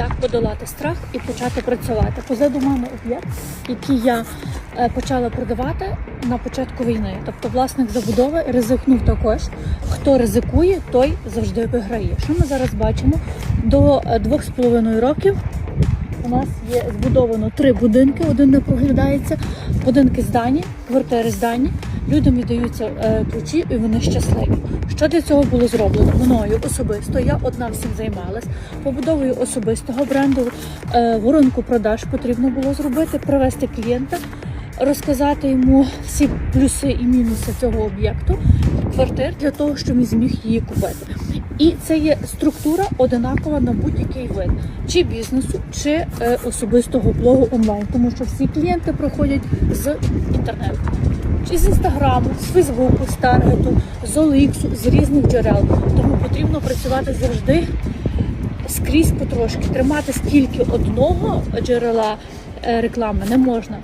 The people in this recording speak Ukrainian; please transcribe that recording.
Як подолати страх і почати працювати? Позаду мене об'єкт, який я е, почала продавати на початку війни. Тобто власник забудови ризикнув також. Хто ризикує, той завжди виграє. Що ми зараз бачимо? До е, двох з половиною років у нас є збудовано три будинки. Один не проглядається. Будинки здані, квартири здані. Людям віддаються е, ключі, і вони щасливі. Що для цього було зроблено? Мною особисто я одна всім займалась. Побудовою особистого бренду е, воронку продаж потрібно було зробити, привести клієнта, розказати йому всі плюси і мінуси цього об'єкту, квартир для того, щоб він зміг її купити. І це є структура одинакова на будь-який вид, чи бізнесу, чи е, особистого блогу онлайн, тому що всі клієнти проходять з інтернету. З інстаграму, з Фейсбуку, з Таргету, з Оліксу, з різних джерел. Тому потрібно працювати завжди скрізь потрошки. Тримати стільки одного джерела е, реклами не можна.